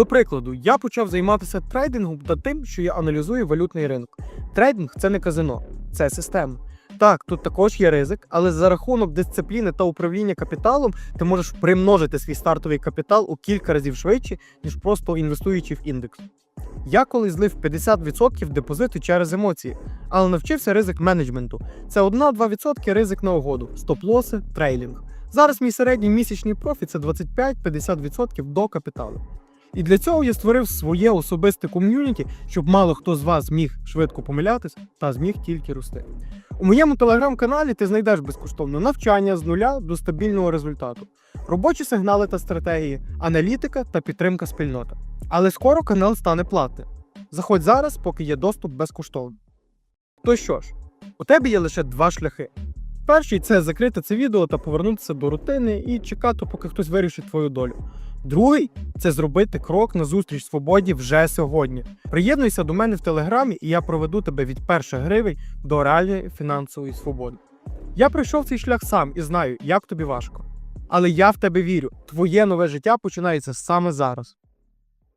До прикладу, я почав займатися трейдингом та тим, що я аналізую валютний ринок. Трейдинг це не казино, це система. Так, тут також є ризик, але за рахунок дисципліни та управління капіталом ти можеш примножити свій стартовий капітал у кілька разів швидше, ніж просто інвестуючи в індекс. Я колись злив 50% депозиту через емоції, але навчився ризик менеджменту. Це 1-2% ризик на угоду, стоп-лоси, трейлінг. Зараз мій середній місячний профіт це 25-50% до капіталу. І для цього я створив своє особисте ком'юніті, щоб мало хто з вас зміг швидко помилятися та зміг тільки рости. У моєму телеграм-каналі ти знайдеш безкоштовне навчання з нуля до стабільного результату, робочі сигнали та стратегії, аналітика та підтримка спільноти. Але скоро канал стане платним. Заходь зараз, поки є доступ безкоштовно. То що ж, у тебе є лише два шляхи. Перший це закрити це відео та повернутися до рутини і чекати, поки хтось вирішить твою долю. Другий це зробити крок на зустріч свободі вже сьогодні. Приєднуйся до мене в телеграмі, і я проведу тебе від перших гривень до реальної фінансової свободи. Я пройшов цей шлях сам і знаю, як тобі важко. Але я в тебе вірю. Твоє нове життя починається саме зараз.